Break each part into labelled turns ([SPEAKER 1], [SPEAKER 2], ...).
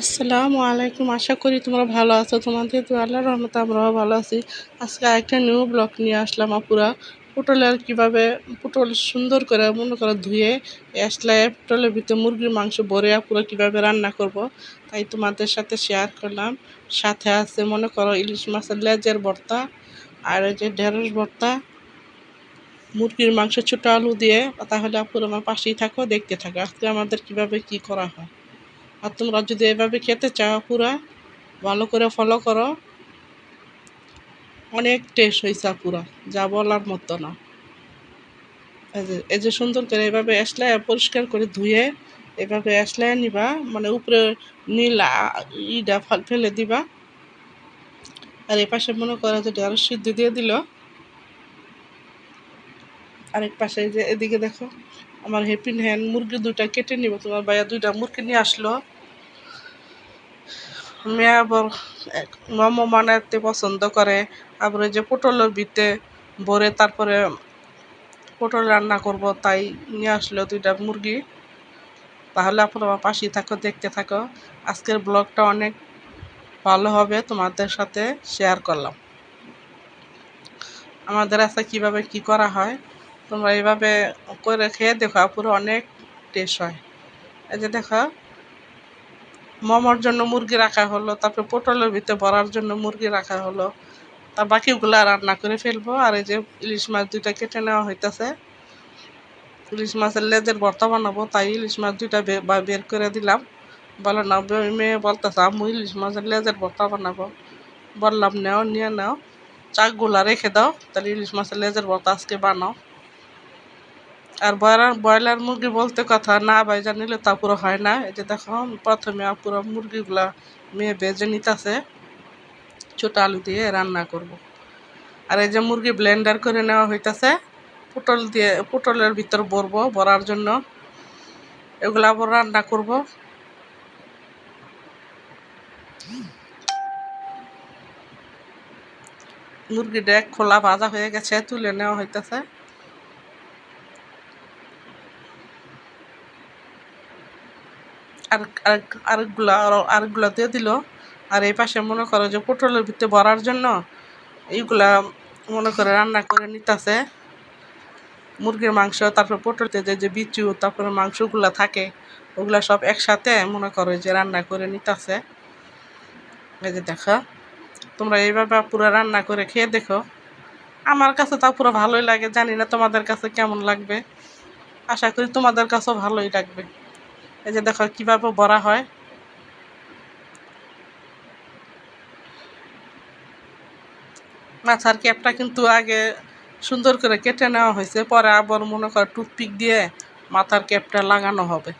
[SPEAKER 1] আসসালামু আলাইকুম। আশা করি তোমরা ভালো আছো। তোমাদের তো আল্লাহ রহমতে আমরাও ভালো আছি। আজকে একটা নিউ ব্লগ নিয়ে আসলাম আপুরা। পটলের কীভাবে পটল সুন্দর করে মনে করে ধুয়ে আসলে পটলের ভিতরে মুরগির মাংস ভরে আপুরা কীভাবে রান্না করব, তাই তোমাদের সাথে শেয়ার করলাম। সাথে আছে মনে করো ইলিশ মাছের লেজের ভর্তা আর যে ঢেঁড়স ভর্তা। মুরগির মাংস ছোটো আলু দিয়ে, তাহলে আপুরা আমার পাশেই থাকো, দেখতে থাকো। আজকে আমাদের কীভাবে কি করা হয়। আর তোমরা যদি এভাবে খেতে চাও, পুরা ভালো করে ফলো করো। অনেক টেস্ট হয়েছে পুরা, যা বলার মতো না। এই যে, এই সুন্দর করে এভাবে আসলে পরিষ্কার করে ধুয়ে এভাবে আসলে নিবা মানে উপরে নীল ইটা ফেলে দিবা। আর এ পাশে মনে করো যে ঢেঁড়স সিদ্ধ দিয়ে দিল। আরেক পাশে যে, এদিকে দেখো আমার হেপিন হ্যান্ড মুরগি দুইটা কেটে নিব, তোমার ভাইয়া দুইটা মুরগি নিয়ে আসলো। মেয়ে আবার মোমো বানাতে পছন্দ করে, আবার যে পটলের বিতে ভরে তারপরে পটল রান্না করব, তাই নিয়ে আসলো দুইটা মুরগি। তাহলে আপনার আমার পাশেই থাকো, দেখতে থাকো। আজকের ব্লগটা অনেক ভালো হবে, তোমাদের সাথে শেয়ার করলাম। আমাদের আজকে কীভাবে কি করা হয়? তোমরা এইভাবে করে খেয়ে দেখো পুরো অনেক টেস্ট হয়। এই যে দেখো, মোমোর জন্য মুরগি রাখা হলো, তারপরে পটলের ভিতরে ভরার জন্য মুরগি রাখা হলো, তা বাকিগুলা রান্না করে ফেলব। আর এই যে ইলিশ মাছ দুইটা কেটে নেওয়া হইতেছে। ইলিশ মাছের লেজের ভর্তা বানাবো, তাই ইলিশ মাছ দুইটা বের করে দিলাম। বলো না মেয়ে বলতেছে আমি ইলিশ মাছের লেজের ভর্তা বানাবো। বললাম, নেও, নিয়ে নাও, চাকগুলা রেখে দাও, তাহলে ইলিশ মাছের লেজের ভর্তা আজকে বানাও। আর ব্রয়লার ব্রয়লার মুরগি বলতে কথা, না বাইজা নিলে তা পুরো হয় না। এই যে দেখো, প্রথমে পুরো মুরগিগুলা মেয়ে ভেজে নিতেছে, ছোটো আলু দিয়ে রান্না করব। আর এই যে মুরগি ব্লেন্ডার করে নেওয়া হইতেছে, পটল দিয়ে, পটলের ভিতর ভরবো ভরার জন্য। এগুলো আবার রান্না করব। মুরগিটা খোলা ভাজা হয়ে গেছে, তুলে নেওয়া হইতেছে। আর আরেকগুলা আরেকগুলা দিয়ে দিল। আর এই পাশে মনে করো যে পটলের ভিতরে ভরার জন্য এইগুলা মনে করে রান্না করে নিতেছে। মুরগির মাংস, তারপর পটলতে যে যে বিচু, তারপরে মাংসগুলা থাকে, ওগুলা সব একসাথে মনে করো যে রান্না করে নিতেছে। এই যে দেখো, তোমরা এইভাবে পুরো রান্না করে খেয়ে দেখো। আমার কাছে তা পুরো ভালোই লাগে, জানি না তোমাদের কাছে কেমন লাগবে। আশা করি তোমাদের কাছেও ভালোই লাগবে। এই যে দেখো, কীভাবে বড়া হয়। মাথার ক্যাপটা কিন্তু আগে সুন্দর করে কেটে নেওয়া হয়েছে, পরে আবার মনে করো টুথপিক দিয়ে মাথার ক্যাপটা লাগানো হবে।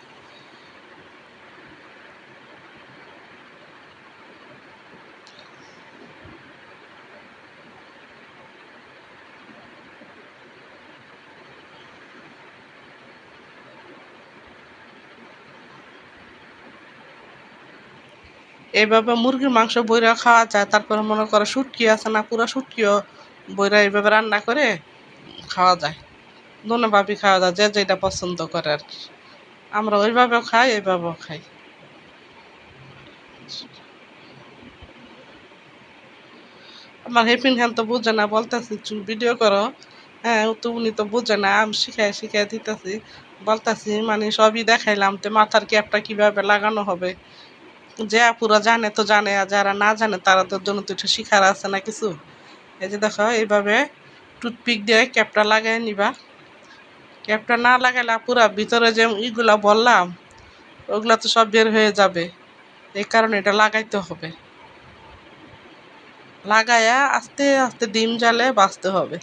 [SPEAKER 1] এইভাবে মুরগির মাংস বইরা খাওয়া যায়, তারপরে মনে করো শুটকি আছে না, পুরো শুটকিও বইরা এইভাবে রান্না করে খাওয়া যায়। ভাবি খাওয়া যায়, যে যেটা পছন্দ করে আর কি। আমরা ওইভাবেও খাই এইভাবেও খাই। আমার হেপিন হ্যান তো বুঝে না, বলতেছি ভিডিও করো। হ্যাঁ তো উনি তো বুঝে না, আমি শিখাই শিখাই দিতেছি। বলতেছি মানে সবই দেখাইলাম, তো মাথার ক্যাপটা কীভাবে লাগানো হবে? যে আপুরা জানে তো জানে, আর যারা না জানে তারা তো জন্য তো একটু শিখার আছে না কিছু। এই যে দেখো, এইভাবে টুথপিক দিয়ে ক্যাপটা লাগাই নিবা। ক্যাপটা না লাগাইলে পুরা ভিতরে যে ইগুলা বললাম, ওগুলা তো সব বের হয়ে যাবে। এই কারণে এটা লাগাইতে হবে। লাগাইয়া আস্তে আস্তে ডিম জালে বাঁচতে হবে।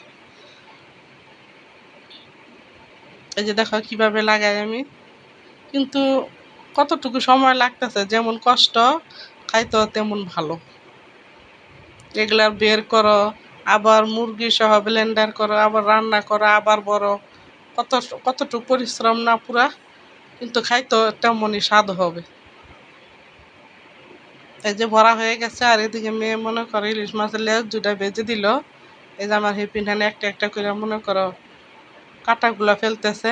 [SPEAKER 1] এই যে দেখো, কীভাবে লাগাই আমি। কিন্তু কতটুকু সময় লাগতেছে, যেমন কষ্ট খাইতো তেমন ভালো। এগুলার বের করো, আবার মুরগি সহ ব্লেন্ডার করো, আবার রান্না করো, আবার বড়। কত, কতটুকু পরিশ্রম না পুরা, কিন্তু খাইতো তেমনই স্বাদ হবে। এই যে ভরা হয়ে গেছে, আর এদিকে মেয়ে মনে করো ইলিশ মাছের লেজ দুটা বেজে দিল। এই যে আমার হেপিন একটা একটা করে মনে করো কাটাগুলো ফেলতেছে।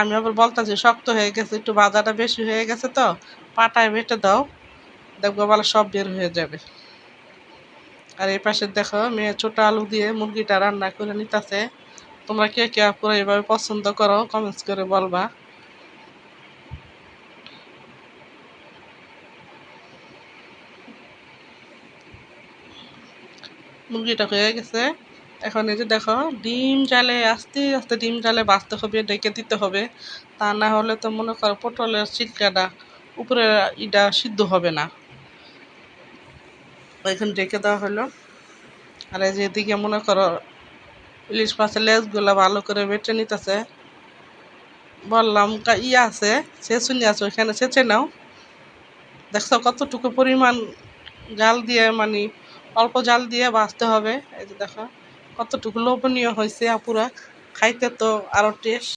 [SPEAKER 1] আমি আবার বলতেছি শক্ত হয়ে গেছে, একটু ভাজাটা বেশি হয়ে গেছে তো, পাটায় বেটে দাও, দেখব বলে সব বের হয়ে যাবে। আর এই পাশে দেখো, মেয়ে ছোট আলু দিয়ে মুরগিটা রান্না করে নিতেছে। তোমরা কে কে পুরো এভাবে পছন্দ করো কমেন্টস করে বলবা। মুরগিটা হয়ে গেছে। এখন এই যে দেখো, ডিম জালে, আস্তে আস্তে ডিম জালে বাঁচতে হবে, ডেকে দিতে হবে। তা না হলে তো মনে করো পটলের চিটকাটা উপরে ইটা সিদ্ধ হবে না। এখন ডেকে দেওয়া হলো। আর এই যে এদিকে মনে করো ইলিশ মাছের লেজগুলো ভালো করে বেটে নিতেছে। বললাম ইয়ে আছে ছেঁচুনি আছে ওইখানে ছেঁচে নাও। দেখছ কতটুকু পরিমাণ জাল দিয়ে মানে অল্প জাল দিয়ে বাঁচতে হবে। এই যে দেখো কতটুকু লোভনীয় হয়েছে আপুরা। খাইতে তো আরও টেস্ট